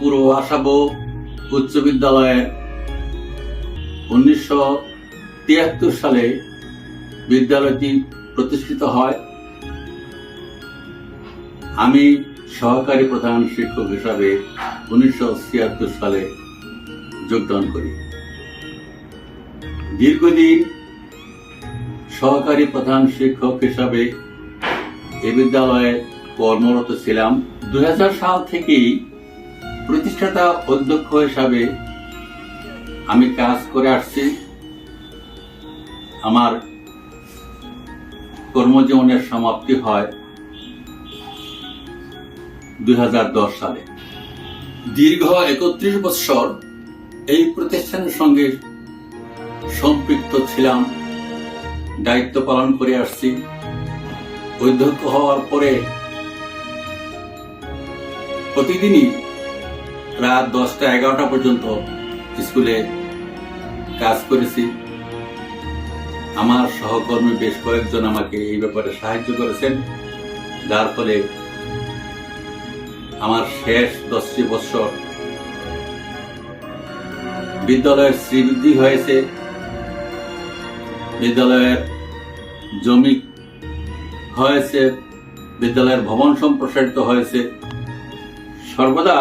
পূর্ব আসাবো উচ্চ বিদ্যালয়ে উনিশশো তিয়াত্তর সালে বিদ্যালয়টি প্রতিষ্ঠিত হয়। আমি সহকারী প্রধান শিক্ষক হিসাবে উনিশশো ছিয়াত্তর সালে যোগদান করি। দীর্ঘদিন সহকারী প্রধান শিক্ষক হিসাবে এ বিদ্যালয়ে কর্মরত ছিলাম। দুই সাল থেকেই প্রতিষ্ঠাতা অধ্যক্ষ হিসাবে আমি কাজ করে আসছি। আমার কর্মজীবনের সমাপ্তি হয় দুই হাজার দশ সালে। দীর্ঘ একত্রিশ বৎসর এই প্রতিষ্ঠানের সঙ্গে সম্পৃক্ত ছিলাম, দায়িত্ব পালন করে আসছি। অধ্যক্ষ হওয়ার পরে প্রতিদিনই রাত দশটা এগারোটা পর্যন্ত স্কুলে কাজ করেছি। আমার সহকর্মী বেশ কয়েকজন আমাকে এই ব্যাপারে সাহায্য করেছেন। যার ফলে আমার শেষ দশটি বৎসর বিদ্যালয়ের শ্রীবৃদ্ধি হয়েছে। বিদ্যালয়ের জমি হয়েছে, বিদ্যালয়ের ভবন সম্প্রসারিত হয়েছে। সর্বদা